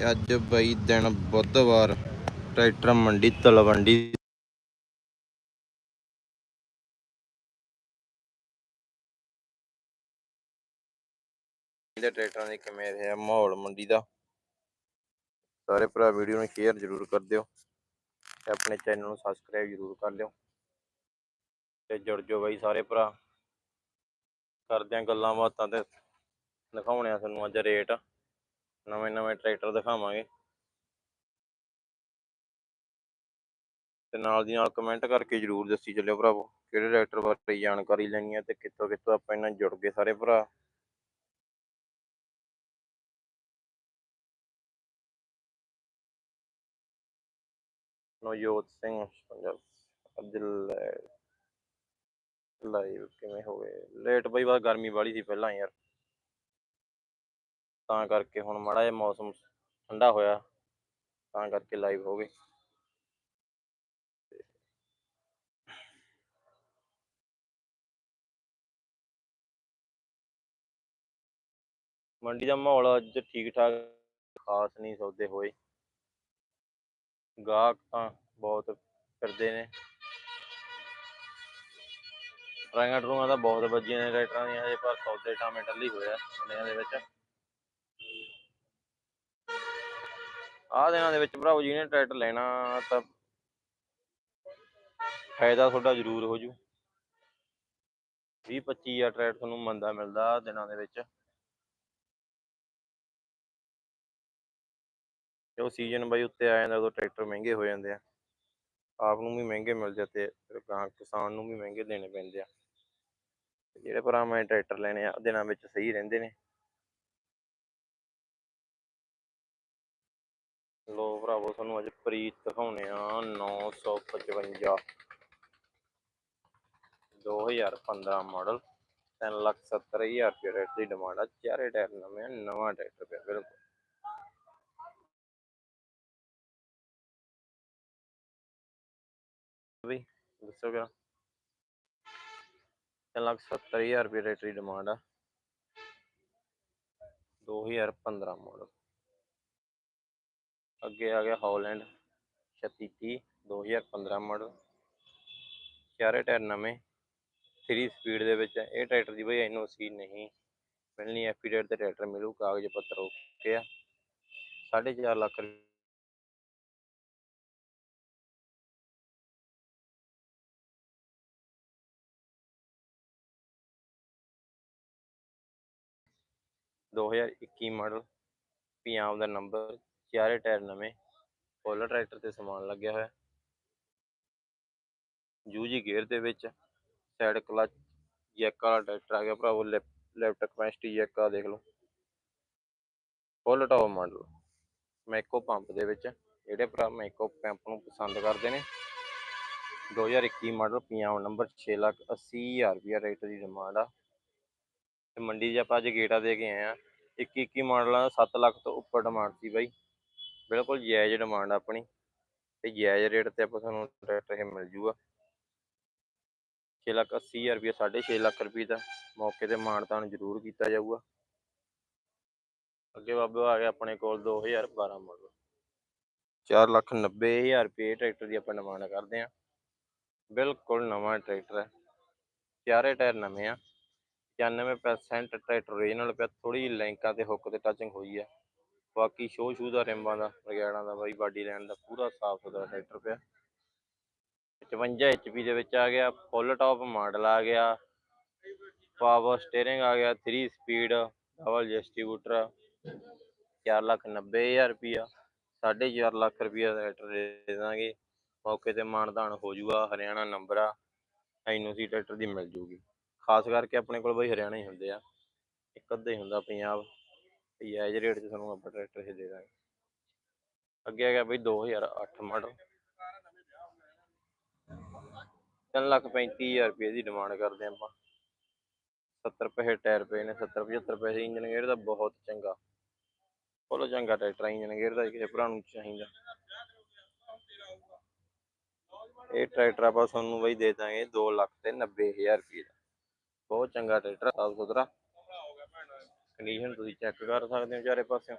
ਤੇ ਅੱਜ ਬਈ ਦਿਨ ਬੁੱਧਵਾਰ, ਟਰੈਕਟਰ ਮੰਡੀ ਤਲਵੰਡੀ ਦੇ ਟਰੈਕਟਰਾਂ ਦੀ ਕਿਵੇਂ ਰਿਹਾ ਮਾਹੌਲ ਮੰਡੀ ਦਾ। ਸਾਰੇ ਭਰਾ ਵੀਡੀਓ ਨੂੰ ਸ਼ੇਅਰ ਜ਼ਰੂਰ ਕਰ ਦਿਓ ਤੇ ਆਪਣੇ ਚੈਨਲ ਨੂੰ ਸਬਸਕ੍ਰਾਈਬ ਜ਼ਰੂਰ ਕਰ ਲਿਓ। ਤੇ ਜੁੜ ਜਾਓ ਬਾਈ ਸਾਰੇ ਭਰਾ। ਕਰਦੇ ਆਂ ਗੱਲਾਂ ਬਾਤਾਂ ਤੇ ਦਿਖਾਉਣੇ ਆ ਤੁਹਾਨੂੰ ਅੱਜ ਰੇਟ ਨਵੇਂ ਨਵੇਂ ਟਰੈਕਟਰ ਦਿਖਾਵਾਂਗੇ। ਤੇ ਨਾਲ ਦੀ ਨਾਲ ਕਮੈਂਟ ਕਰਕੇ ਜਰੂਰ ਦੱਸੀ ਚੱਲਿਓ ਭਰਾਵੋ, ਕਿਹੜੇ ਟਰੈਕਟਰ ਬਾਰੇ ਜਾਣਕਾਰੀ ਲੈਣੀ ਹੈ ਤੇ ਕਿੱਥੋਂ ਕਿੱਥੋਂ ਆਪਾਂ ਇਹਨਾਂ ਜੁੜ ਗਏ ਸਾਰੇ ਭਰਾ। ਨਵਜੋਤ ਸਿੰਘ ਪੰਜਾਬ ਅੱਜ ਲਾਈਵ ਕਿਵੇਂ ਹੋ ਗਏ? ਲੇਟ ਬਈ, ਬਸ ਗਰਮੀ ਵਾਲੀ ਸੀ ਪਹਿਲਾਂ ਯਾਰ। ਤਾਂ ਕਰਕੇ ਹੁਣ ਮਾੜਾ ਜਿਹਾ ਮੌਸਮ ਠੰਡਾ ਹੋਇਆ, ਤਾਂ ਕਰਕੇ ਲਾਈਵ ਹੋ ਗਈ ਮੰਡੀ ਦਾ ਮਾਹੌਲ ਅੱਜ ਠੀਕ ਠਾਕ ਖਾਸ ਨਹੀਂ ਸੌਦੇ ਹੋਏ। ਗਾਹਕ ਤਾਂ ਬਹੁਤ ਫਿਰਦੇ ਨੇ। ਟਰਾਈਆਂ ਟਰੂਆਂ ਤਾਂ ਬਹੁਤ ਵੱਜੀਆਂ ਨੇ, ਟਰੈਕਟਰਾਂ ਦੀਆਂ ਹਜੇ, ਪਰ ਸੌਦੇ ਟਾਵੇਂ ਟੱਲੀ ਹੋਇਆ ਮੰਡੀਆਂ ਦੇ ਵਿੱਚ। ਆਹ ਦਿਨਾਂ ਦੇ ਵਿੱਚ ਭਰਾਓ ਜੀ ਨੇ ਟਰੈਕਟਰ ਲੈਣਾ, ਤਾਂ ਫਾਇਦਾ ਤੁਹਾਡਾ ਜ਼ਰੂਰ ਹੋ ਜੂ। 20 25 ਹਜ਼ਾਰ ਟਰੈਕਟਰ ਤੁਹਾਨੂੰ ਮੰਦਾ ਮਿਲਦਾ ਆਹ ਦਿਨਾਂ ਦੇ ਵਿੱਚ। ਜੋ ਸੀਜ਼ਨ ਬਾਈ ਉੱਤੇ ਆ ਜਾਂਦਾ, ਉਦੋਂ ਟਰੈਕਟਰ ਮਹਿੰਗੇ ਹੋ ਜਾਂਦੇ ਆ। ਆਪ ਨੂੰ ਵੀ ਮਹਿੰਗੇ ਮਿਲ ਜਾਂਦੇ ਫਿਰ ਕਿਸਾਨ ਨੂੰ ਵੀ ਮਹਿੰਗੇ ਦੇਣੇ ਪੈਂਦੇ ਆ। ਜਿਹੜੇ ਭਰਾ ਮੈਂ ਟਰੈਕਟਰ ਲੈਣੇ ਆ ਦਿਨਾਂ ਵਿੱਚ ਸਹੀ ਰਹਿੰਦੇ ਨੇ। ਲੋ ਭਰਾਵੋ, ਤੁਹਾਨੂੰ ਅੱਜ ਪ੍ਰੀਤ ਦਿਖਾਉਣੇ ਆ 955 2015 ਮਾਡਲ 370000 ਰੁਪਏ ਰੇਟ ਦੀ ਡਿਮਾਂਡ ਆ। ਚਾਰੇ ਟਾਇਰ ਨਵੇਂ ਆ ਨਵਾਂ ਟਰੈਕਟਰ ਪਿਆ, ਬਿਲਕੁਲ। ਵੀ, ਦੱਸੋ ਕਿਆ ਤਿੰਨ ਲੱਖ ਸੱਤਰ ਹਜ਼ਾਰ ਰੁਪਏ ਰੇਟ ਦੀ ਡਿਮਾਂਡ ਆ। 2015 ਮਾਡਲ ਅੱਗੇ ਆ ਗਿਆ ਹੌਲੈਂਡ 3630 2015 ਮਾਡਲ। ਚਾਰੇ ਟਾਇਰ ਨਵੇਂ 3 ਸਪੀਡ ਦੇ ਵਿੱਚ ਇਹ ਟਰੈਕਟਰ ਦੀ ਬਈ ਐਨਓਸੀ ਨਹੀਂ, ਮਿਲਣੀ ਐਫੀਡੇਟ ਤੇ ਟਰੈਕਟਰ ਮਿਲੂ, ਕਾਗਜ਼ ਪੱਤਰ ਓਕੇ ਆ। 4.5 ਲੱਖ ਰੁਪਏ ਦੋ ਹਜ਼ਾਰ ਇੱਕੀ ਮਾਡਲ ਪੰਜਾਬ ਦਾ ਨੰਬਰ ਚਾਰੇ ਟਾਇਰ ਨਵੇਂ ਫੁੱਲ ਟਰੈਕਟਰ ਤੇ ਸਮਾਨ ਲੱਗਿਆ ਹੋਇਆ। ਯੂਜੀ ਗੇਅਰ ਦੇ ਵਿੱਚ ਸਾਈਡ ਕਲਚ ਜੈਕ ਵਾਲਾ ਟਰੈਕਟਰ ਆ ਗਿਆ ਭਰਾਵੋ ਲੈਫਟ ਕਪੈਸਿਟੀ ਜੈਕ ਆ ਦੇਖ ਲਓ। ਫੁੱਲ ਟੌਪ ਮਾਡਲ ਮੈਕੋ ਪੰਪ ਦੇ ਵਿੱਚ ਜਿਹੜੇ ਭਰਾ ਮੈਕੋ ਪੰਪ ਨੂੰ ਪਸੰਦ ਕਰਦੇ ਨੇ 2021 ਮਾਡਲ ਪੰਜਾਬ ਨੰਬਰ 6 ਲੱਖ 80 ਹਜ਼ਾਰ ਰੁਪਇਆ ਰੇਟ ਦੀ ਡਿਮਾਂਡ ਆ। ਤੇ ਮੰਡੀ 'ਚ ਆਪਾਂ ਅੱਜ ਗੇੜਾ ਦੇ ਕੇ ਆਏ ਆ। 21 21 ਮਾਡਲਾਂ ਦਾ 7 ਲੱਖ ਤੋਂ ਉੱਪਰ ਡਿਮਾਂਡ ਸੀ ਬਾਈ। ਬਿਲਕੁਲ ਜਾਇਜ਼ ਡਿਮਾਂਡ ਆਪਣੀ ਤੇ ਜਾਇਜ਼ ਰੇਟ ਤੇ ਆਪਾਂ ਤੁਹਾਨੂੰ ਟਰੈਕਟਰ ਇਹ ਮਿਲ ਜੂਗਾ। 6 ਲੱਖ 80 ਹਜ਼ਾਰ ਰੁਪਏ 6.5 ਲੱਖ ਰੁਪਏ ਦਾ ਮੌਕੇ ਤੇ ਮਾਨਤਾਨ ਜ਼ਰੂਰ ਕੀਤਾ ਜਾਊਗਾ। ਅੱਗੇ ਬਾਬੇ ਆ ਗਿਆ ਆਪਣੇ ਕੋਲ 2012 ਮਾਡਲ 4 ਲੱਖ 90 ਹਜ਼ਾਰ ਰੁਪਏ ਟਰੈਕਟਰ ਦੀ ਆਪਾਂ ਡਿਮਾਂਡ ਕਰਦੇ ਆ ਬਿਲਕੁਲ ਨਵਾਂ ਟਰੈਕਟਰ ਹੈ। ਚਾਰੇ ਟਾਇਰ ਨਵੇਂ ਆ। 95% ਟਰੈਕਟਰ ਓਰੀਜਨਲ ਪਿਆ। ਥੋੜੀ ਜਿਹੀ ਲੈਂਕਾਂ ਤੇ ਹੁੱਕ ਤੇ ਟੱਚਿੰਗ ਹੋਈ ਹੈ ਬਾਕੀ ਸ਼ੋ ਸ਼ੂ ਦਾ ਰਿੰਬਾਂ ਦਾ ਰਗੈੜਾਂ ਦਾ ਬਾਈ, ਬਾਡੀ ਲਾਈਨ ਦਾ ਪੂਰਾ ਸਾਫ਼ ਸੁਥਰਾ ਟਰੈਕਟਰ ਪਿਆ। 55 HP ਦੇ ਵਿੱਚ ਆ ਗਿਆ ਫੁੱਲ ਟਾਪ ਮਾਡਲ ਆ ਗਿਆ ਪਾਵਰ ਸਟੀਅਰਿੰਗ ਆ ਗਿਆ 3 ਸਪੀਡ ਡਬਲ ਡਿਸਟ੍ਰੀਬਿਊਟਰ 4 ਲੱਖ 90 ਹਜ਼ਾਰ ਰੁਪਿਆ 4.5 ਲੱਖ ਰੁਪਿਆ ਦਾ ਟਰੈਕਟਰ ਦੇ ਦਾਂਗੇ ਮੌਕੇ ਤੇ ਮਾਨਦਾਨ ਹੋ ਜੂਗਾ ਹਰਿਆਣਾ ਨੰਬਰ ਆ ਐਨਓਸੀ ਟਰੈਕਟਰ ਦੀ ਮਿਲ ਜੂਗੀ। ਖਾਸ ਕਰਕੇ ਆਪਣੇ ਕੋਲ ਬਈ ਹਰਿਆਣਾ ਹੀ ਹੁੰਦੇ ਆ, ਇੱਕ ਅੱਧਾ ਹੀ ਹੁੰਦਾ ਪੰਜਾਬ। ਜਾਇਜ਼ ਰੇਟ 'ਚ ਤੁਹਾਨੂੰ ਆਪਾਂ ਟਰੈਕਟਰ ਇਹ ਦੇ ਦਾਂਗੇ। ਅੱਗੇ ਆ ਗਿਆ ਬਈ 2008 ਮਾਡਲ। ਤਿੰਨ ਲੱਖ ਪੈਂਤੀ ਹਜ਼ਾਰ ਰੁਪਏ ਦੀ ਡਿਮਾਂਡ ਕਰਦੇ ਆਪਾਂ। 70 ਪੈਸੇ ਟਾਇਰ ਪਏ ਨੇ 70 75 ਪੈਸੇ ਇੰਜਨ ਗੇਅਰ ਦਾ ਬਹੁਤ ਚੰਗਾ। ਫੁੱਲ ਚੰਗਾ ਟਰੈਕਟਰ ਇੰਜਨ ਗੇਅਰ ਦਾ, ਕਿਸੇ ਭਰਾ ਨੂੰ ਚਾਹੀਦਾ। ਇਹ ਟਰੈਕਟਰ ਆਪਾਂ ਤੁਹਾਨੂੰ ਬਈ ਦੇ ਦਾਂਗੇ 2 ਲੱਖ ਤੇ 90 ਹਜ਼ਾਰ ਰੁਪਏ ਦਾ। ਬਹੁਤ ਚੰਗਾ ਟਰੈਕਟਰ ਸਾਫ਼ ਸੁਥਰਾ। ਕੰਡੀਸ਼ਨ ਤੁਸੀਂ ਚੈੱਕ ਕਰ ਸਕਦੇ ਹੋ ਚਾਰੇ ਪਾਸਿਓਂ।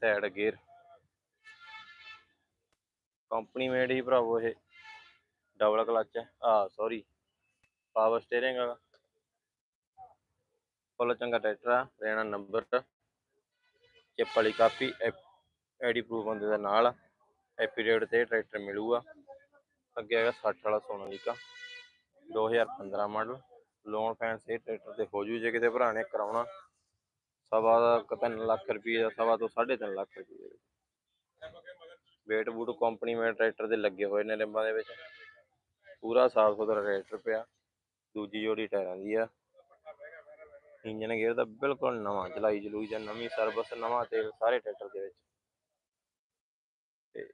ਸਾਈਡ ਗੇਅਰ ਕੰਪਨੀ ਮੇਡ ਹੀ ਭਰਾਵੋ ਇਹ। ਡਬਲ ਕਲਚ ਹੈ। ਆ ਸੌਰੀ ਪਾਵਰ ਸਟੀਅਰਿੰਗ ਹੈਗਾ ਫੁੱਲ ਚੰਗਾ ਟਰੈਕਟਰ ਆ। ਰਹਿਣਾ ਨੰਬਰ ਚਿੱਪ ਵਾਲੀ ਕਾਪੀ। ਆਈਡੀ ਪ੍ਰੂਫ ਬੰਦੇ ਦਾ ਨਾਲ। ਐਪੀਰੀਅਡ ਤੇ ਟਰੈਕਟਰ ਮਿਲੂਗਾ। ਅੱਗੇ ਹੈਗਾ 60 ਵਾਲਾ ਸੋਨਾਲੀਕਾ। 2015 ਮਾਡਲ ਲੋਨ ਫਾਈਨੈਂਸ ਇਹ ਟਰੈਕਟਰ ਤੇ ਹੋ ਜੂ, ਜੇ ਕਿਤੇ ਭਰਾ ਨੇ ਕਰਾਉਣਾ, ਸਵਾ ਦਾ ਕੁ ਤਿੰਨ ਲੱਖ ਰੁਪਏ ਦਾ, ਸਵਾ ਤੋਂ 3.5 ਲੱਖ ਰੁਪਏ weight boot company made tractor ਦੇ ਲੱਗੇ ਹੋਏ ਨੇ ਲਿੰਬਾਂ ਦੇ ਵਿੱਚ। ਪੂਰਾ ਸਾਫ਼ ਸੁਥਰਾ ਟਰੈਕਟਰ ਪਿਆ, ਦੂਜੀ ਜੋੜੀ ਟਾਇਰਾਂ ਦੀ ਆ। ਇੰਜਨ ਗੇਅਰ ਦਾ ਬਿਲਕੁਲ ਨਵਾਂ ਚਲਾਈ ਚਲੂਈ ਜਾਂ ਨਵੀਂ ਸਰਵਿਸ ਨਵਾਂ ਤੇਲ ਸਾਰੇ ਟਰੈਕਟਰ ਦੇ ਵਿੱਚ। ਤੇ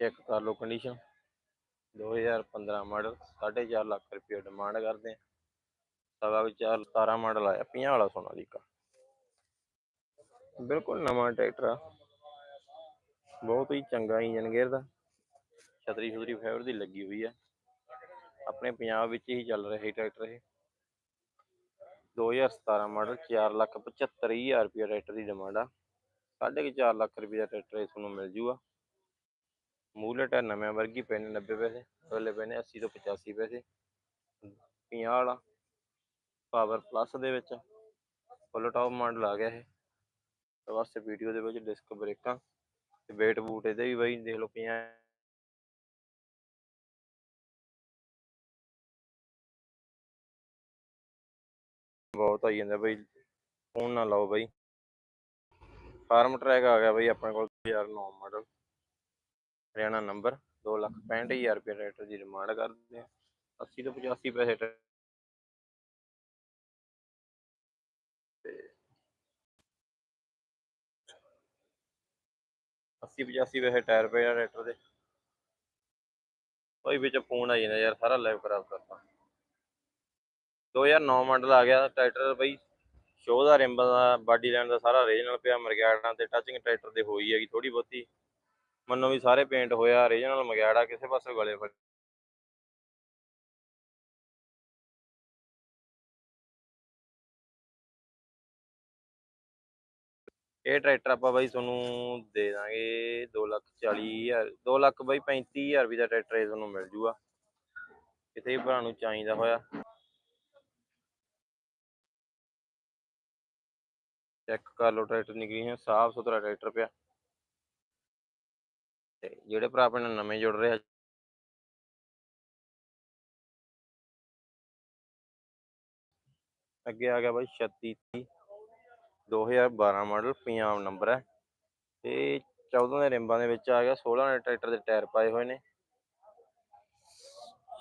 ਚੈੱਕ ਕਰ ਲਓ ਕੰਡੀਸ਼ਨ 2015 ਮਾਡਲ 4.5 ਲੱਖ ਰੁਪਏ ਡਿਮਾਂਡ ਕਰਦੇ ਆ। ਸਵਾ ਵਿੱਚ 17 ਮਾਡਲ ਆਇਆ 50 ਵਾਲਾ ਸੋਨਾਲੀਕਾ ਬਿਲਕੁਲ ਨਵਾਂ ਟਰੈਕਟਰ ਆ। ਬਹੁਤ ਹੀ ਚੰਗਾ ਇੰਜਨ ਗੇਅਰ ਦਾ। ਛਤਰੀ ਛਤਰੀ ਫਾਈਬਰ ਦੀ ਲੱਗੀ ਹੋਈ ਆ। ਆਪਣੇ ਪੰਜਾਬ ਵਿੱਚ ਹੀ ਚੱਲ ਰਿਹਾ ਇਹ। ਟਰੈਕਟਰ ਇਹ 2017 ਮਾਡਲ 475000 ਰੁਪਏ ਟਰੈਕਟਰ ਦੀ ਡਿਮਾਂਡ ਆ। ਸਾਢੇ ਕੁ ਚਾਰ ਲੱਖ ਰੁਪਏ ਦਾ ਟਰੈਕਟਰ ਇਸ ਨੂੰ ਮਿਲ ਜੂਗਾ। ਮੂਲਟ ਹੈ ਨਵੇਂ ਵਰਗੀ ਪਏ ਨੇ 90 ਪੈਸੇ ਅਗਲੇ ਪਏ ਨੇ 80 ਤੋਂ 85 ਪੈਸੇ। 50 ਵਾਲਾ ਪਾਵਰ ਪਲੱਸ ਦੇ ਵਿੱਚ ਫੁੱਲ ਟਾਪ ਮਾਡਲ ਆ ਗਿਆ ਇਹ। ਤੇ ਬਸ ਵੀਡੀਓ ਦੇ ਵਿੱਚ ਡਿਸਕ ਬ੍ਰੇਕਾਂ, ਤੇ ਵੇਟ ਬੂਟ ਇਹਦੇ ਵੀ ਬਾਈ, ਦੇਖ ਲਓ 50 ਬਹੁਤ ਆਈ ਜਾਂਦਾ ਬਈ ਫੋਨ ਨਾ ਲਾਓ ਬਈ। ਫਾਰਮ ਟਰੈਕ ਆ ਗਿਆ ਬਈ ਆਪਣੇ ਕੋਲ 2009 ਮਾਡਲ ਹਰਿਆਣਾ ਨੰਬਰ 265000 ਰੁਪਏ ਟਰੈਕਟਰ ਦੀ ਡਿਮਾਂਡ ਕਰਦੇ ਆ। 80 ਤੋਂ 85 ਪੈਸੇ 80 85 ਪੈਸੇ ਟਾਇਰ ਪਏ ਆ ਟਰੈਕਟਰ ਦੇ। ਕੋਈ ਵਿੱਚ ਫੋਨ ਆ ਜਾਂਦਾ ਯਾਰ, ਸਾਰਾ ਲਾਈਵ ਖਰਾਬ ਕਰਤਾ। 2009 ਮਾਡਲ ਆ ਗਿਆ ਟਰੈਕਟਰ ਬਈ। ਸ਼ੋਅ ਦਾ ਰਿੰਬ ਦਾ, ਬਾਡੀ ਲਾਈਨ ਦਾ ਸਾਰਾ ਰੀਜਨਲ ਪਿਆ ਮਰਗਿਆੜਾਂ ਤੇ ਟੱਚਿੰਗ ਟਰੈਕਟਰ ਤੇ ਹੋਈ ਹੈਗੀ ਥੋੜੀ ਬਹੁਤੀ। ਮੰਨੋ ਵੀ ਸਾਰੇ ਪੇਂਟ ਹੋਇਆ ਰੀਜਨਲ ਮਰਗਿਆੜਾ ਕਿਸੇ ਪਾਸੇ ਗਲੇ ਫੜ ਇਹ ਟਰੈਕਟਰ ਆਪਾਂ ਬਾਈ ਤੁਹਾਨੂੰ ਦੇ ਦਾਂਗੇ 2 ਲੱਖ 40 ਹਜ਼ਾਰ 2 ਲੱਖ ਬਾਈ 35 ਹਜ਼ਾਰ ਵੀ ਦਾ ਟਰੈਕਟਰ ਇਹ ਤੁਹਾਨੂੰ ਮਿਲ ਜੂਗਾ। ਕਿਤੇ ਵੀ ਭਰਾ ਨੂੰ ਚਾਹੀਦਾ ਹੋਇਆ। ਚੈੱਕ ਕਰ ਲਓ ਟਰੈਕਟਰ ਨਿਕਲੀ ਹੈ ਸਾਫ਼ ਸੁਥਰਾ ਟਰੈਕਟਰ ਪਿਆ। ਤੇ ਜਿਹੜੇ ਭਰਾ ਆਪਣੇ ਨਵੇਂ ਜੁੜ ਰਹੇ ਆ, ਅੱਗੇ ਆ ਗਿਆ ਬਾਈ 36 2012 ਮਾਡਲ, ਪੰਜਾਬ ਨੰਬਰ ਹੈ। ਤੇ 14 ਦੇ ਰਿੰਬਾਂ ਦੇ ਵਿੱਚ ਆ ਗਿਆ 16 ਦੇ ਟਰੈਕਟਰ ਦੇ ਟਾਇਰ ਪਾਏ ਹੋਏ ਨੇ।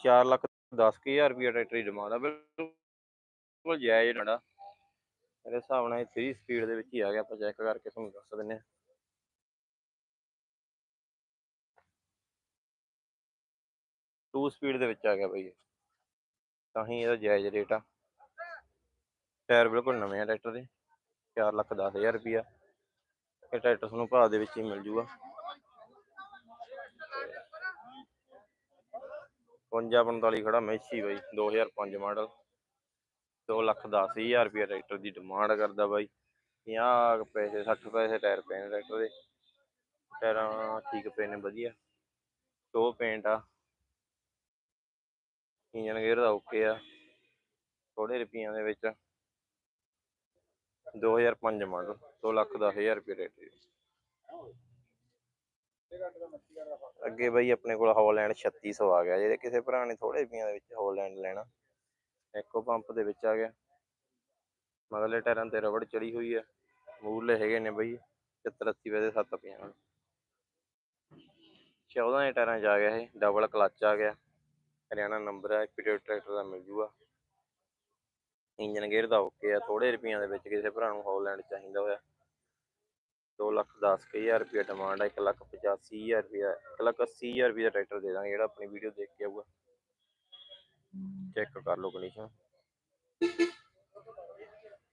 4 ਲੱਖ 10 ਰੁਪਏ ਟਰੈਕਟਰ ਦੀ ਡਿਮਾਂਡ ਆ, ਬਿਲਕੁਲ ਜਾਇਜ਼ ਡਾਂਡਾ ਮੇਰੇ ਹਿਸਾਬ ਨਾਲ ਇਹ 3 ਸਪੀਡ ਦੇ ਵਿੱਚ ਹੀ ਆ ਗਿਆ, ਆਪਾਂ ਚੈੱਕ ਕਰਕੇ ਤੁਹਾਨੂੰ ਦੱਸ ਦਿੰਨੇ ਆ ਟੂ ਸਪੀਡ ਦੇ ਵਿੱਚ ਆ ਗਿਆ ਬਈ ਤਾਂ ਹੀ ਇਹਦਾ ਜਾਇਜ਼ ਰੇਟ ਆ। ਟਾਇਰ ਬਿਲਕੁਲ ਨਵੇਂ ਆ ਟਰੈਕਟਰ ਦੇ। 4 ਲੱਖ 10 ਹਜ਼ਾਰ ਰੁਪਿਆ ਇਹ ਟਰੈਕਟਰ ਤੁਹਾਨੂੰ ਭਾਅ ਦੇ ਵਿੱਚ ਹੀ ਮਿਲ ਜੂਗਾ। 5545 ਖੜਾ ਮੈਸੀ ਬਾਈ 2005 ਮਾਡਲ। 2 ਲੱਖ 10 ਹਜ਼ਾਰ ਰੁਪਿਆ ਟਰੈਕਟਰ ਦੀ ਡਿਮਾਂਡ ਕਰਦਾ ਬਾਈ। 50 ਪੈਸੇ 60 ਪੈਸੇ ਟਾਇਰ ਪਏ ਨੇ ਟਰੈਕਟਰ ਦੇ। ਟਾਇਰਾਂ ਠੀਕ ਪਏ ਨੇ, ਵਧੀਆ। ਟੋ ਪੇਂਟ ਆ। ਇੰਜਨ ਗੇਅਰ ਦਾ ਓਕੇ ਆ। ਥੋੜੇ ਰੁਪਈਆਂ ਦੇ ਵਿੱਚ। 2005 ਮਾਡਲ 2 ਲੱਖ 10 ਹਜ਼ਾਰ ਰੁਪਏ ਰੇਟ ਅੱਗੇ ਬਈ ਆਪਣੇ ਕੋਲ ਹੌਲੈਂਡ 3600 ਆ ਗਿਆ, ਜਿਹੜੇ ਕਿਸੇ ਭਰਾ ਨੇ ਥੋੜੇ ਰੁਪਈਆਂ ਦੇ ਵਿੱਚ ਹੌਲੈਂਡ ਲੈਣਾ। ਐਕੋ ਪੰਪ ਦੇ ਵਿੱਚ ਆ ਗਿਆ। ਮਗਲੇ ਟਾਇਰਾਂ ਤੇ ਰਬੜ ਚੜੀ ਹੋਈ ਹੈ ਮੂਰਲੇ ਹੈਗੇ ਨੇ ਬਈ 70 80 ਪੈਸੇ 7 ਪਿਆ ਨਾਲ 14 ਦੇ ਟਾਇਰਾਂ 'ਚ ਆ ਗਿਆ ਇਹ ਡਬਲ ਕਲੱਚ ਆ ਗਿਆ। ਹਰਿਆਣਾ ਨੰਬਰ ਹੈ ਪੀਰੀਅਡ ਟਰੈਕਟਰ ਦਾ ਮਿਲ ਜੂਗਾ। ਇੰਜਨ ਗੇਅਰ ਦਾ ਓਕੇ ਆ ਥੋੜੇ ਰੁਪਈਆਂ ਦੇ ਵਿੱਚ ਕਿਸੇ ਭਰਾ ਨੂੰ ਹੌਲੈਂਡ ਚਾਹੀਦਾ ਹੋਇਆ। 2 ਲੱਖ 10 ਕੁ ਹਜ਼ਾਰ ਰੁਪਏ ਡਿਮਾਂਡ ਹੈ 1 ਲੱਖ 85 ਹਜ਼ਾਰ ਰੁਪਏ 1 ਲੱਖ 80 ਹਜ਼ਾਰ ਰੁਪਏ ਦਾ ਟਰੈਕਟਰ ਦੇ ਦਾਂਗੇ, ਜਿਹੜਾ ਆਪਣੀ ਵੀਡੀਓ ਦੇਖ ਕੇ ਆਊਗਾ। ਚੈੱਕ ਕਰ ਲਓ ਕੰਡੀਸ਼ਨ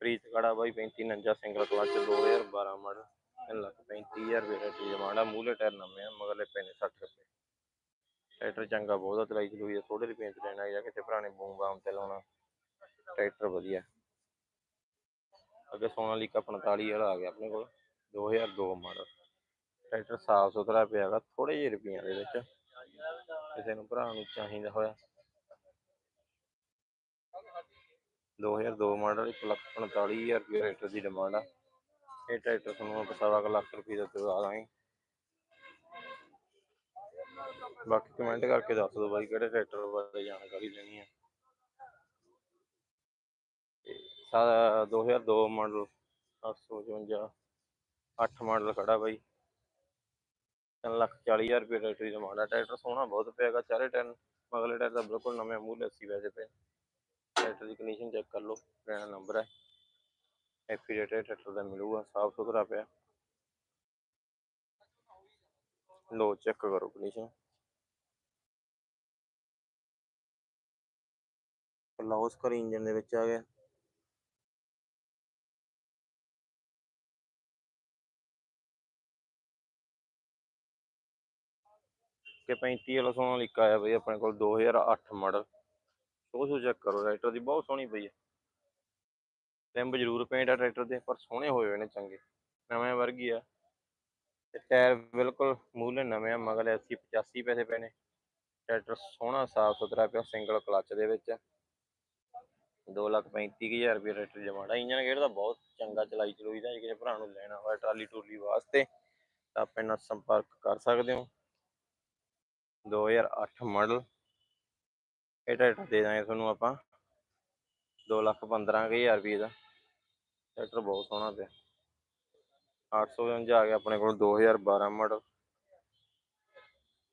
ਪ੍ਰੀਤ ਕੜਾ ਬਾਈ 35 49 ਸਿੰਗਲ ਕਲਚ 2012 ਮਾਡਲ 3 ਲੱਖ 35 ਹਜ਼ਾਰ ਰੁਪਏ ਦਾ ਡਿਮਾਂਡ ਆ ਮੂਲੇ ਟਾਇਰ ਨਵੇਂ ਆ, ਮਗਰਲੇ ਪਏ ਨੇ 60 ਰੁਪਏ। ਟਰੈਕਟਰ ਚੰਗਾ ਬਹੁਤ ਆ ਚਲਾਈ ਚਲੂਈ ਆ ਥੋੜੇ ਰੁਪਏ ਚ ਲੈਣਾ ਜਾਂ ਕਿਸੇ ਭਰਾ ਨੇ ਬੂਮ ਬਾਮ ਤੇ ਲਾਉਣਾ। ਟਰੈਕਟਰ ਵਧੀਆ। ਅੱਗੇ ਸੋਨਾਲੀਕਾ 45 ਵਾਲਾ ਆ ਗਿਆ ਆਪਣੇ ਕੋਲ 2002 ਮਾਡਲ। ਟਰੈਕਟਰ ਸਾਫ਼ ਸੁਥਰਾ ਪਿਆ ਗਾ ਥੋੜੇ ਜਿਹੇ ਰੁਪਈਆਂ ਦੇ ਵਿੱਚ। ਕਿਸੇ ਨੂੰ ਭਰਾ ਨੂੰ ਚਾਹੀਦਾ ਹੋਇਆ। 2002 ਮਾਡਲ 1 ਲੱਖ 45000 ਰੁਪਏ ਟਰੈਕਟਰ ਦੀ ਡਿਮਾਂਡ ਆ। ਇਹ ਟਰੈਕਟਰ ਤੁਹਾਨੂੰ ਆਪਾਂ ਸਵਾ ਲੱਖ ਰੁਪਏ ਦਾ ਦਵਾ ਦਾਂਗੇ। ਬਾਕੀ ਕਮੈਂਟ ਕਰਕੇ ਦੱਸ ਦਿਓ ਬਾਈ, ਕਿਹੜੇ ਟਰੈਕਟਰ ਬਾਰੇ ਜਾਣਕਾਰੀ ਲੈਣੀ ਆ ਤੇ ਸਾ 2002 ਮਾਡਲ 755 8 ਮਾਡਲ ਖੜਾ ਬਾਈ। ਤਿੰਨ ਲੱਖ ਚਾਲੀ ਹਜ਼ਾਰ ਰੁਪਏ ਟਰੈਕਟਰ ਦੀ ਡਿਮਾਂਡ ਟਰੈਕਟਰ ਸੋਹਣਾ ਬਹੁਤ ਪਿਆਗਾ ਚਾਰੇ ਟਾਇਰ ਮਗਲੇ ਟਾਇਰ ਦਾ ਬਿਲਕੁਲ ਨਵੇਂ ਮੂਲ 80 ਵੈਸੇ ਪਏ। ਟਰੈਕਟਰ ਦੀ ਕੰਡੀਸ਼ਨ ਚੈੱਕ ਕਰ ਲਓ, ਪੁਰਾਣਾ ਨੰਬਰ ਹੈ ਐਫੀਡੇਟ ਟਰੈਕਟਰ ਦਾ ਮਿਲੂਗਾ, ਸਾਫ਼ ਸੁਥਰਾ ਪਿਆ। ਲੋ ਚੈੱਕ ਕਰੋ ਕੰਡੀਸ਼ਨ ਲਾਉਸ ਕਰ ਇੰਜਨ ਦੇ ਵਿੱਚ ਆ ਗਿਆ। ਕਿ 35 ਵਾਲਾ ਸੋਨਾਲੀਕਾ ਆਇਆ ਬਈ ਆਪਣੇ ਕੋਲ 2008 ਮਾਡਲ ਸੋ ਸੋ ਚੈੱਕ ਕਰੋ ਟਰੈਕਟਰ ਦੀ ਬਹੁਤ ਸੋਹਣੀ ਪਈ ਹੈ ਰਿੰਬ ਜ਼ਰੂਰ ਪੇਂਟ ਆ ਟਰੈਕਟਰ ਦੇ, ਪਰ ਸੋਹਣੇ ਹੋਏ ਹੋਏ ਨੇ ਚੰਗੇ। ਨਵੇਂ ਵਰਗੀ ਆ। ਤੇ ਟਾਇਰ ਬਿਲਕੁਲ ਮੂਹਰੇ ਨਵੇਂ ਆ ਮਗਰ 80 85 ਪੈਸੇ ਪਏ ਨੇ। ਟਰੈਕਟਰ ਸੋਹਣਾ, ਸਾਫ਼ ਸੁਥਰਾ ਪਿਆ ਸਿੰਗਲ ਕਲੱਚ ਦੇ ਵਿੱਚ। ਦੋ ਲੱਖ ਪੈਂਤੀ ਕੁ ਹਜ਼ਾਰ ਰੁਪਏ ਟਰੈਕਟਰ ਜਮਾੜਾ ਇੰਜਨ ਗੇਅਰ ਦਾ ਬਹੁਤ ਚੰਗਾ ਚਲਾਈ ਚਲੂਈ ਦਾ, ਜੇ ਕਿਸੇ ਭਰਾ ਨੂੰ ਲੈਣਾ ਹੋਇਆ ਟਰਾਲੀ ਟੂਲੀ ਵਾਸਤੇ, ਤਾਂ ਆਪਣੇ ਨਾਲ ਸੰਪਰਕ ਕਰ ਸਕਦੇ ਹੋ। 2008 ਮਾਡਲ ਇਹ ਟਰੈਕਟਰ ਦੇ ਦਾਂਗੇ ਤੁਹਾਨੂੰ ਆਪਾਂ ਦੋ ਲੱਖ ਪੰਦਰਾਂ ਕੁ ਹਜ਼ਾਰ ਰੁਪਏ ਦਾ। ਟਰੈਕਟਰ ਬਹੁਤ ਸੋਹਣਾ ਪਿਆ। 855 ਆ ਗਿਆ ਆਪਣੇ ਕੋਲ 2012 ਮਾਡਲ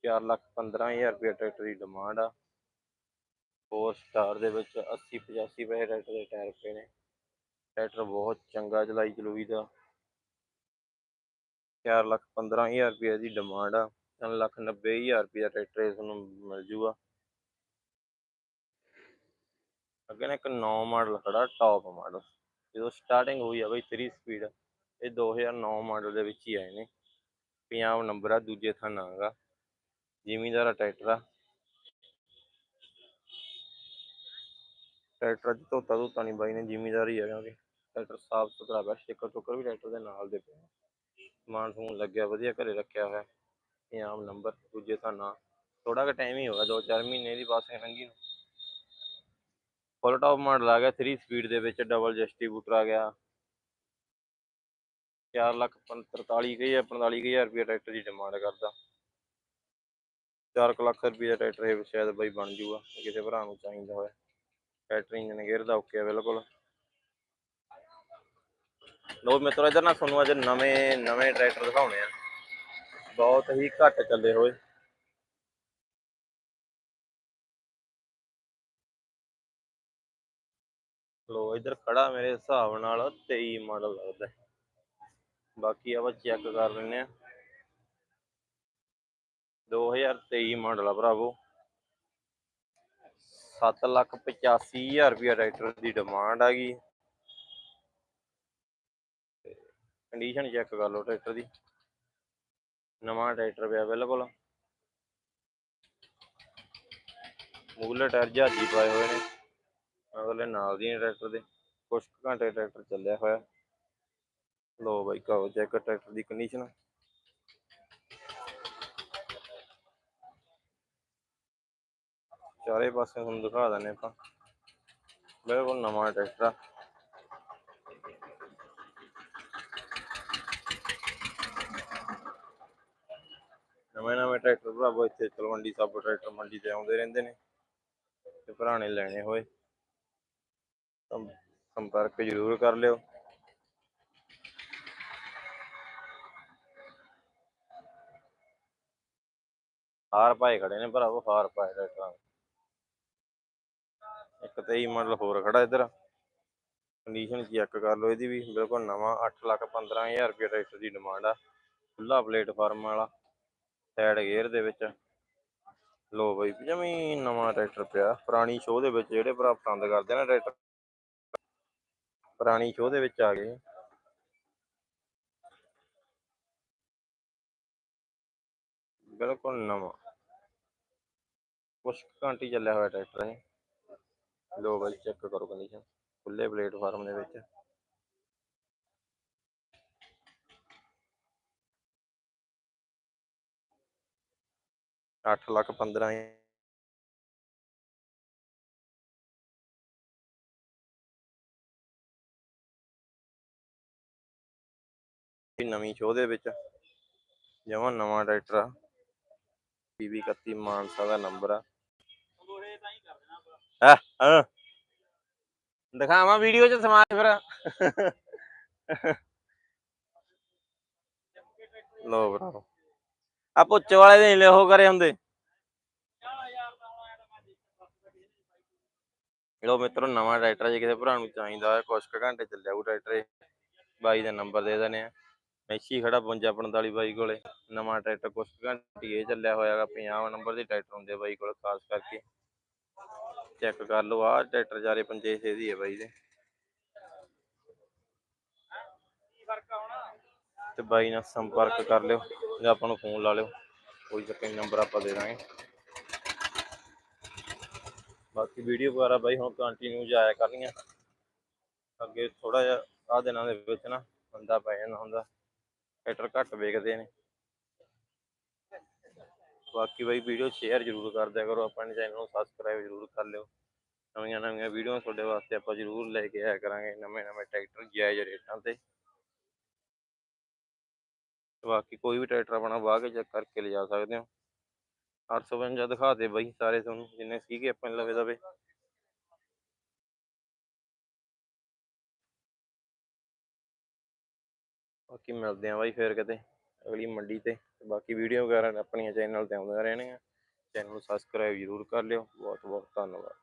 4 ਲੱਖ 15 ਹਜ਼ਾਰ ਰੁਪਏ ਟਰੈਕਟਰ ਦੀ ਡਿਮਾਂਡ ਆ। 4 ਸਟਾਰ ਦੇ ਵਿੱਚ 80 85 ਪੈਸੇ ਟਰੈਕਟਰ ਦੇ ਟਾਇਰ ਪਏ ਨੇ। ਟਰੈਕਟਰ ਬਹੁਤ ਚੰਗਾ ਚਲਾਈ ਚਲੂਈ ਦਾ। 4 ਲੱਖ 15 ਹਜ਼ਾਰ ਰੁਪਏ ਦੀ ਡਿਮਾਂਡ ਆ। ਤਿੰਨ ਲੱਖ 90 ਹਜ਼ਾਰ ਰੁਪਏ ਦਾ ਟਰੈਕਟਰ ਇਸ ਨੂੰ ਮਿਲ ਜੂਗਾ। ਅੱਗੇ ਨਾ ਇੱਕ 9 ਮਾਡਲ ਖੜਾ ਟੌਪ ਮਾਡਲ ਜਦੋਂ ਸਟਾਰਟਿੰਗ ਹੋਈ ਆ ਬਈ 3 ਸਪੀਡ ਇਹ 2009 ਮਾਡਲ ਦੇ ਵਿੱਚ ਹੀ ਆਏ ਨੇ। ਪੰਜਾਬ ਨੰਬਰ ਆ, ਦੂਜੇ ਥਾਂ ਗਾ। ਜ਼ਿਮੀਂਦਾਰ ਟਰੈਕਟਰ ਆ। ਟਰੈਕਟਰ ਅੱਜ ਧੋਤਾ ਧੋਤਾ ਨਹੀਂ ਬਾਈ ਨੇ, ਜ਼ਿਮੀਂਦਾਰ ਹੀ ਆ ਕਿਉਂਕਿ ਟਰੈਕਟਰ ਸਾਫ਼ ਸੁਥਰਾ ਪਿਆ ਸਟicker ਟੁੱਕਰ ਵੀ ਟਰੈਕਟਰ ਦੇ ਨਾਲ ਦੇ ਪਏ ਸਮਾਨ ਸਮੂਨ ਲੱਗਿਆ, ਵਧੀਆ ਘਰੇ ਰੱਖਿਆ ਹੋਇਆ। ਪੰਜਾਬ ਨੰਬਰ ਦੂਜੇ ਥਾਂ ਥੋੜਾ ਕੁ ਟਾਈਮ ਹੀ ਹੋ ਗਿਆ 2-4 ਮਹੀਨੇ ਦੀ ਪਾਸਿੰਗ ਲੰਘੀ ਨੂੰ। ਫੁੱਲ ਟੌਪ ਮਾਡਲ ਆ ਗਿਆ 3 ਸਪੀਡ ਦੇ ਵਿੱਚ ਡਬਲ ਡਿਸਟ੍ਰੀਬਿਊਟਰ ਆ ਗਿਆ। 4 ਲੱਖ 43 ਕੁ ਜਾਂ 45 ਕੁ ਹਜ਼ਾਰ ਰੁਪਏ ਟਰੈਕਟਰ ਦੀ ਡਿਮਾਂਡ ਕਰਦਾ। 4 ਕੁ ਲੱਖ ਰੁਪਏ ਦਾ ਟਰੈਕਟਰ ਇਹ ਸ਼ਾਇਦ ਬਈ ਬਣ ਜੂਗਾ, ਕਿਸੇ ਭਰਾ ਨੂੰ ਚਾਹੀਦਾ ਹੋਇਆ। ਟਰੈਕਟਰ ਇੰਜਨ ਗੇਅਰ ਦਾ ਓਕੇ ਬਿਲਕੁਲ। ਲੋ ਮਿੱਤਰੋ ਇਧਰ ਨਾ ਤੁਹਾਨੂੰ ਅੱਜ ਨਵੇਂ ਨਵੇਂ ਟਰੈਕਟਰ ਦਿਖਾਉਣੇ ਆ। ਬਹੁਤ ਹੀ ਘੱਟ ਚੱਲੇ ਹੋਏ। ਲੋ, ਇਧਰ ਖੜਾ ਮੇਰੇ ਹਿਸਾਬ ਨਾਲ 23 ਮਾਡਲ ਲੱਗਦਾ ਬਾਕੀ ਆਪਾਂ ਚੈੱਕ ਕਰ ਲੈਂਦੇ ਆ 2023 ਮਾਡਲ ਆ ਭਰਾਵੋ। 7 ਲੱਖ 85 ਹਜ਼ਾਰ ਰੁਪਏ ਟਰੈਕਟਰ ਦੀ ਡਿਮਾਂਡ ਆ ਗਈ। ਕੰਡੀਸ਼ਨ ਚੈੱਕ ਕਰ ਲਓ ਟਰੈਕਟਰ ਦੀ। ਨਵਾਂ ਟਰੈਕਟਰ ਪਿਆ ਬਿਲਕੁਲ ਮੂਲੇ ਟਾਇਰ ਜਹਾਜੀ ਪਾਏ ਹੋਏ ਨੇ। ਅਗਲੇ ਨਾਲ ਦੀ ਟਰੈਕਟਰ ਦੇ। ਕੁਛ ਘੰਟੇ ਟਰੈਕਟਰ ਚੱਲਿਆ ਹੋਇਆ। ਲੋ ਬਾਈ ਕਰੋ ਚੈੱਕ ਟਰੈਕਟਰ ਦੀ ਕੰਡੀਸ਼ਨ ਚਾਰੇ ਪਾਸੇ ਤੁਹਾਨੂੰ ਦਿਖਾ ਦਿੰਦੇ ਆਪਾਂ। ਬਿਲਕੁਲ ਨਵਾਂ ਟਰੈਕਟਰ ਆ। ਨਵੇਂ ਨਵੇਂ ਟਰੈਕਟਰ ਭਰਾਵੋ, ਇੱਥੇ ਤਲਵੰਡੀ ਸਭ ਟਰੈਕਟਰ ਮੰਡੀ ਤੇ ਆਉਂਦੇ ਰਹਿੰਦੇ ਨੇ ਤੇ ਭਰਾ ਲੈਣੇ ਹੋਏ। ਤਾਂ ਸੰਪਰਕ ਜ਼ਰੂਰ ਕਰ ਲਿਓ। ਹਾਰ ਪਾਏ ਖੜੇ ਨੇ ਭਰਾਵੋ, ਹਾਰ ਪਾਏ ਟਰੈਕਟਰਾਂ ਇੱਕ ਤੇਈ ਮਾਡਲ ਹੋਰ ਖੜਾ ਇੱਧਰ। ਕੰਡੀਸ਼ਨ ਚੈੱਕ ਕਰ ਲਓ ਇਹਦੀ ਵੀ। ਬਿਲਕੁਲ ਨਵਾਂ 8 ਲੱਖ 15000 ਰੁਪਏ ਟਰੈਕਟਰ ਦੀ ਡਿਮਾਂਡ ਆ। ਖੁੱਲਾ ਪਲੇਟਫਾਰਮ ਵਾਲਾ। ਸਾਈਡ ਗੇਅਰ ਦੇ ਵਿੱਚ। ਲੋ ਬਈ, ਜਮੀ ਨਵਾਂ ਟਰੈਕਟਰ ਪਿਆ। ਪੁਰਾਣੀ ਸ਼ੋਅ ਦੇ ਵਿੱਚ ਜਿਹੜੇ ਭਰਾ ਪਸੰਦ ਕਰਦੇ ਨੇ ਟਰੈਕਟਰ ਪੁਰਾਣੀ ਸ਼ੋਅ ਦੇ ਵਿੱਚ ਆ ਗਏ। ਬਿਲਕੁਲ ਨਵਾਂ। ਕੁਛ ਕੁ ਘੰਟੇ ਚੱਲਿਆ ਹੋਇਆ ਟਰੈਕਟਰ ਇਹ। ਲੋ ਬਾਈ ਚੈੱਕ ਕਰੋ ਕੰਡੀਸ਼ਨ ਖੁੱਲੇ ਪਲੇਟਫਾਰਮ ਦੇ ਵਿੱਚ। ਅੱਠ ਲੱਖ, ਪੰਦਰਾਂ ਹਜ਼ਾਰ। ਇਹ ਨਵੀਂ ਸ਼ੋਅ ਦੇ ਵਿੱਚ ਜਮਾਂ ਨਵਾਂ ਟਰੈਕਟਰ ਆ। ਪੀਵੀ 31 ਮਾਨਸਾ ਦਾ ਨੰਬਰ ਆ। ਆ ਹਾਂ। ਦਿਖਾਵਾਂ ਵੀਡੀਓ ਚ ਸਮਾਜ ਫਿਰ। ਲੋ ਭਰਾ ਆ ਪੁੱਛ ਵਾਲੇ ਦੇ ਨੀ ਉਹ ਕਰੇ ਹੁੰਦੇ। ਲੋ ਮਿੱਤਰੋ, ਨਵਾਂ ਟਰੈਕਟਰ ਜੇ ਕਿਸੇ ਭਰਾ ਨੂੰ ਚਾਹੀਦਾ ਹੈ ਕੁਛ ਕੁ ਘੰਟੇ ਚੱਲਿਆ ਉਹ ਟਰੈਕਟਰ ਬਾਈ ਦਾ ਨੰਬਰ ਦੇ ਦਨੇ ਆ। ਮੈਸੀ ਖੜਾ 55 45 ਬਾਈ ਕੋਲੇ। ਨਵਾਂ ਟਰੈਕਟਰ ਕੁਛ ਕੁ ਘੰਟੇ ਇਹ ਚੱਲਿਆ ਹੋਇਆਗਾ 50 ਨੰਬਰ ਦੇ ਟਰੈਕਟਰ ਹੁੰਦੇ ਬਾਈ ਕੋਲ, ਖਾਸ ਕਰਕੇ। ਚੈੱਕ ਕਰ ਲਓ, ਆਹ ਟਰੈਕਟਰ ਜਾਰੇ ਪੰਜੇ ਛੇ ਦੀ ਹੈ ਬਾਈ ਦੇ। ਤੇ ਬਾਈ ਨਾਲ ਸੰਪਰਕ ਕਰ ਲਿਓ ਜਾਂ ਆਪਾਂ ਨੂੰ ਫੋਨ ਲਾ ਲਿਓ। ਕੋਈ ਚੱਕਰ ਨੰਬਰ ਆਪਾਂ ਦੇ ਦਾਂਗੇ। ਬਾਕੀ ਵੀਡੀਓ ਵਗੈਰਾ ਬਾਈ ਹੁਣ ਕੰਟੀਨਿਊ ਜਾਇਆ ਕਰਨੀਆਂ। ਅੱਗੇ ਥੋੜਾ ਜਿਹਾ ਆ ਦਿਨਾਂ ਦੇ ਵਿੱਚ ਨਾ ਬੰਦਾ ਪੈ ਜਾਂਦਾ ਹੁੰਦਾ। ਟਰੈਕਟਰ ਘੱਟ ਵੇਚਦੇ ਨੇ। ਬਾਕੀ ਬਾਈ ਵੀਡੀਓ ਸ਼ੇਅਰ ਜ਼ਰੂਰ ਕਰ ਦਿਆ ਕਰੋ। ਆਪਣੇ ਚੈਨਲ ਨੂੰ ਸਬਸਕ੍ਰਾਈਬ ਜ਼ਰੂਰ ਕਰ ਲਿਓ। ਨਵੀਆਂ ਨਵੀਆਂ ਵੀਡੀਓ ਤੁਹਾਡੇ ਵਾਸਤੇ ਆਪਾਂ ਜ਼ਰੂਰ ਲੈ ਕੇ ਆਇਆ ਕਰਾਂਗੇ। ਨਵੇਂ ਨਵੇਂ ਟਰੈਕਟਰ ਜਾਇਜ਼ ਰੇਟਾਂ ਤੇ। ਬਾਕੀ ਕੋਈ ਵੀ ਟਰੈਕਟਰ ਆਪਣਾ ਵਾਹ ਕੇ ਚੈੱਕ ਕਰਕੇ ਲਿਜਾ ਸਕਦੇ ਹੋ। 855 ਦਿਖਾ ਦੇ ਬਾਈ ਸਾਰੇ ਤੁਹਾਨੂੰ, ਜਿੰਨੇ ਸੀਗੇ ਆਪਣੇ ਲਵੇ ਦਵੇ ਬਾਕੀ ਮਿਲਦੇ ਆ ਬਾਈ ਫੇਰ ਕਿਤੇ ਅਗਲੀ ਮੰਡੀ ਤੇ। ਤੇ ਬਾਕੀ ਵੀਡੀਓ ਵਗੈਰਾ ਆਪਣੀਆਂ ਚੈਨਲ ਤੇ ਆਉਂਦੀਆਂ ਰਹਿਣਗੀਆਂ। ਚੈਨਲ ਨੂੰ ਸਬਸਕ੍ਰਾਈਬ ਜ਼ਰੂਰ ਕਰ ਲਿਓ। ਬਹੁਤ ਬਹੁਤ ਧੰਨਵਾਦ।